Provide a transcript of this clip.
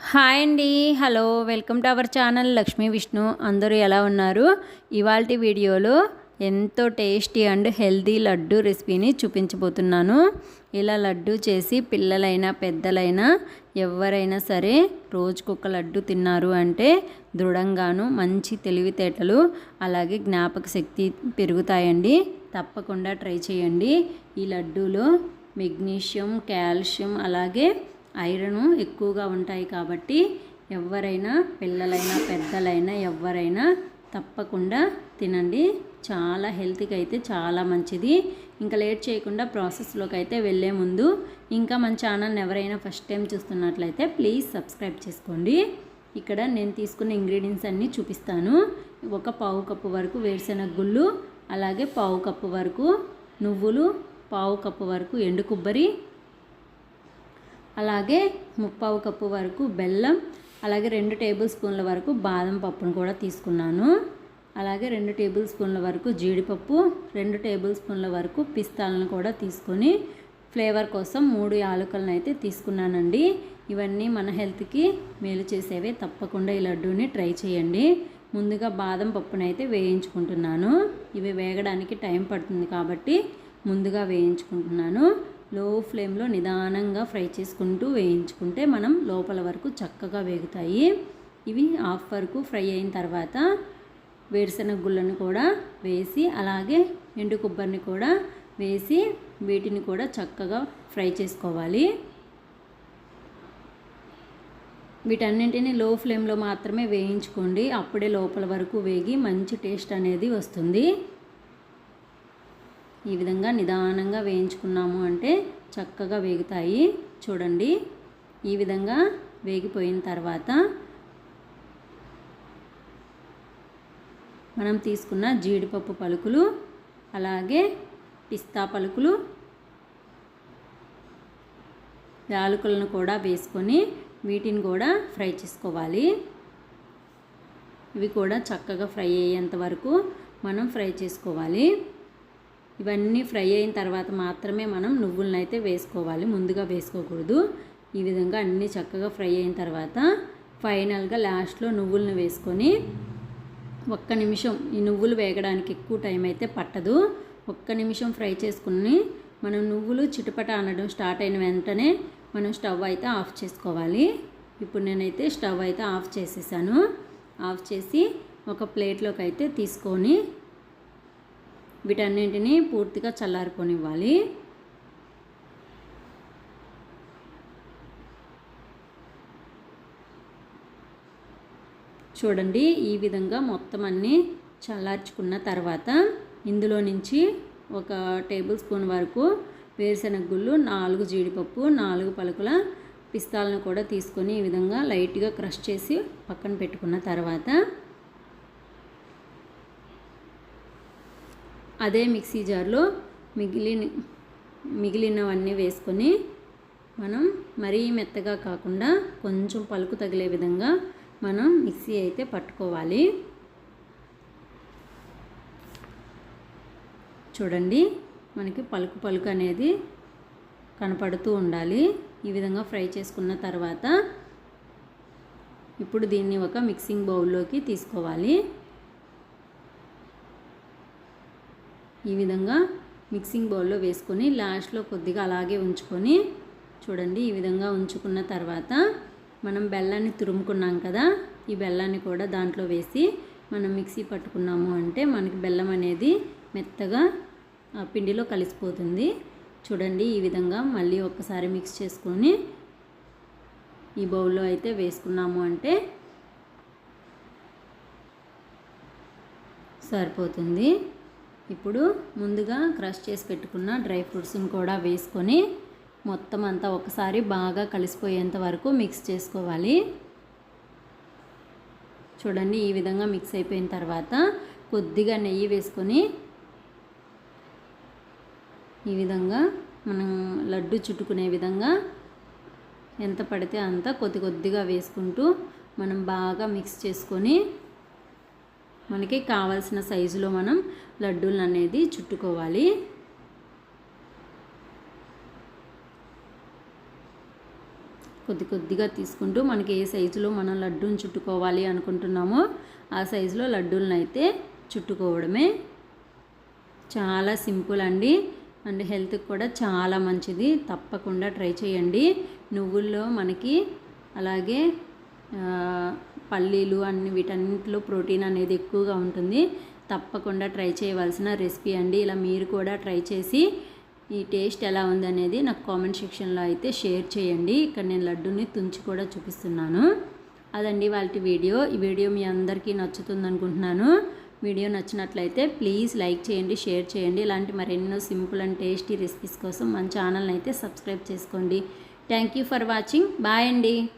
Hi అండి. Hello welcome to our channel Lakshmi Vishnu. అందరూ ఎలా ఉన్నారు? ఇవాళ వీడియోలో ఎంతో టేస్టీ అండ్ హెల్దీ లడ్డు రెసిపీని చూపించబోతున్నాను. ఇలా లడ్డు చేసి పిల్లలైనా పెద్దలైనా ఎవరైనా సరే రోజుకొక లడ్డు తిన్నారు అంటే దృఢంగాను మంచి తెలివితేటలు అలాగే జ్ఞాపక శక్తి పెరుగుతాయండి. తప్పకుండా ట్రై చేయండి. ఈ లడ్డూలో మెగ్నీషియం కాల్షియం అలాగే ఐరన్ ఎక్కువగా ఉంటాయి కాబట్టి ఎవరైనా పిల్లలైనా పెద్దలైనా ఎవరైనా తప్పకుండా తినండి. చాలా హెల్త్కి అయితే చాలా మంచిది. ఇంకా లేట్ చేయకుండా ప్రాసెస్లోకి అయితే వెళ్ళే ముందు ఇంకా మన ఛానల్ని ఎవరైనా ఫస్ట్ టైం చూస్తున్నట్లయితే ప్లీజ్ సబ్స్క్రైబ్ చేసుకోండి. ఇక్కడ నేను తీసుకున్న ఇంగ్రీడియంట్స్ అన్నీ చూపిస్తాను. ఒక పావు కప్పు వరకు వేరుశెనగ గుళ్ళు అలాగే పావు కప్పు వరకు నువ్వులు పావు కప్పు వరకు ఎండు కొబ్బరి అలాగే ముప్పావు కప్పు వరకు బెల్లం అలాగే రెండు టేబుల్ స్పూన్ల వరకు బాదం పప్పును కూడా తీసుకున్నాను. అలాగే రెండు టేబుల్ స్పూన్ల వరకు జీడిపప్పు రెండు టేబుల్ స్పూన్ల వరకు పిస్తాలను కూడా తీసుకొని ఫ్లేవర్ కోసం మూడు యాలకులను అయితే తీసుకున్నానండి. ఇవన్నీ మన హెల్త్కి మేలు చేసేవే తప్పకుండా ఈ లడ్డూని ట్రై చేయండి. ముందుగా బాదం పప్పునైతే వేయించుకుంటున్నాను. ఇవి వేగడానికి టైం పడుతుంది కాబట్టి ముందుగా వేయించుకుంటున్నాను. లో ఫ్లేమ్లో నిదానంగా ఫ్రై చేసుకుంటూ వేయించుకుంటే మనం లోపల వరకు చక్కగా వేగుతాయి. ఇవి హాఫ్ వరకు ఫ్రై అయిన తర్వాత వేరుశనగ గుళ్ళను కూడా వేసి అలాగే ఎండు కొబ్బరిని కూడా వేసి వీటిని కూడా చక్కగా ఫ్రై చేసుకోవాలి. వీటన్నింటినీ లో ఫ్లేమ్లో మాత్రమే వేయించుకోండి. అప్పుడే లోపల వరకు వేగి మంచి టేస్ట్ అనేది వస్తుంది. ఈ విధంగా నిదానంగా వేయించుకున్నాము అంటే చక్కగా వేగుతాయి. చూడండి. ఈ విధంగా వేగిపోయిన తర్వాత మనం తీసుకున్న జీడిపప్పు పలుకులు అలాగే పిస్తా పలుకులు యాలకులను కూడా వేసుకొని వీటిని కూడా ఫ్రై చేసుకోవాలి. ఇవి కూడా చక్కగా ఫ్రై అయ్యేంత వరకు మనం ఫ్రై చేసుకోవాలి. ఇవన్నీ ఫ్రై అయిన తర్వాత మాత్రమే మనం నువ్వులను అయితే వేసుకోవాలి. ముందుగా వేసుకోకూడదు. ఈ విధంగా అన్నీ చక్కగా ఫ్రై అయిన తర్వాత ఫైనల్గా లాస్ట్లో నువ్వులను వేసుకొని ఒక్క నిమిషం ఈ నువ్వులు వేగడానికి ఎక్కువ టైం అయితే పట్టదు. ఒక్క నిమిషం ఫ్రై చేసుకుని మనం నువ్వులు చిటపట అనడం స్టార్ట్ అయిన వెంటనే మనం స్టవ్ అయితే ఆఫ్ చేసుకోవాలి. ఇప్పుడు నేనైతే స్టవ్ అయితే ఆఫ్ చేసేసాను. ఆఫ్ చేసి ఒక ప్లేట్లోకి అయితే తీసుకొని వీటన్నింటినీ పూర్తిగా చల్లారిపోనివ్వాలి చూడండి ఈ విధంగా మొత్తం అన్నీ చల్లార్చుకున్న తర్వాత ఇందులో నుంచి ఒక టేబుల్ స్పూన్ వరకు వేరుశెనగ గుళ్ళు నాలుగు జీడిపప్పు నాలుగు పలుకుల పిస్తాలను కూడా తీసుకొని ఈ విధంగా లైట్గా క్రష్ చేసి పక్కన పెట్టుకున్న తర్వాత అదే మిక్సీ జార్లో మిగిలిన మిగిలినవన్నీ వేసుకొని మనం మరీ మెత్తగా కాకుండా కొంచెం పలుకు తగిలే విధంగా మనం మిక్సీ అయితే పట్టుకోవాలి. చూడండి మనకి పలుకు పలుకు అనేది కనపడుతూ ఉండాలి. ఈ విధంగా ఫ్రై చేసుకున్న తర్వాత ఇప్పుడు దీన్ని ఒక మిక్సింగ్ బౌల్లోకి తీసుకోవాలి. ఈ విధంగా మిక్సింగ్ బౌల్లో వేసుకొని లాస్ట్లో కొద్దిగా అలాగే ఉంచుకొని చూడండి ఈ విధంగా ఉంచుకున్న తర్వాత మనం బెల్లాన్ని తురుముకున్నాం కదా ఈ బెల్లాన్ని కూడా దాంట్లో వేసి మనం మిక్సీ పట్టుకున్నాము అంటే మనకి బెల్లం అనేది మెత్తగా పిండిలో కలిసిపోతుంది. చూడండి ఈ విధంగా మళ్ళీ ఒక్కసారి మిక్స్ చేసుకొని ఈ బౌల్లో అయితే వేసుకున్నాము అంటే సరిపోతుంది. ఇప్పుడు ముందుగా క్రష్ చేసి పెట్టుకున్న డ్రై ఫ్రూట్స్ని కూడా వేసుకొని మొత్తం అంతా ఒకసారి బాగా కలిసిపోయేంత వరకు మిక్స్ చేసుకోవాలి. చూడండి ఈ విధంగా మిక్స్ అయిపోయిన తర్వాత కొద్దిగా నెయ్యి వేసుకొని ఈ విధంగా మనం లడ్డు చుట్టుకునే విధంగా ఎంత పడితే అంత కొద్ది కొద్దిగా వేసుకుంటూ మనం బాగా మిక్స్ చేసుకొని మనకి కావాల్సిన సైజులో మనం లడ్డూలను అనేది చుట్టుకోవాలి. కొద్ది కొద్దిగా తీసుకుంటూ మనకి ఏ సైజులో మనం లడ్డూని చుట్టుకోవాలి అనుకుంటున్నామో ఆ సైజులో లడ్డూలను అయితే చుట్టుకోవడమే. చాలా సింపుల్ అండి. అండ్ హెల్త్కి కూడా చాలా మంచిది. తప్పకుండా ట్రై చేయండి. నువ్వుల్లో మనకి అలాగే పల్లీలు అన్ని వీటన్నిటిలో ప్రోటీన్ అనేది ఎక్కువగా ఉంటుంది. తప్పకుండా ట్రై చేయవలసిన రెసిపీ అండి. ఇలా మీరు కూడా ట్రై చేసి ఈ టేస్ట్ ఎలా ఉందనేది నాకు కామెంట్ సెక్షన్లో అయితే షేర్ చేయండి. ఇక్కడ నేను లడ్డూని తుంచి కూడా చూపిస్తున్నాను. అదండి వాళ్ళ వీడియో. ఈ వీడియో మీ అందరికీ నచ్చుతుంది అనుకుంటున్నాను. వీడియో నచ్చినట్లయితే ప్లీజ్ లైక్ చేయండి షేర్ చేయండి. ఇలాంటి మరెన్నో సింపుల్ అండ్ టేస్టీ రెసిపీస్ కోసం మన ఛానల్ని అయితే సబ్స్క్రైబ్ చేసుకోండి. Thank you for watching. Bye అండి.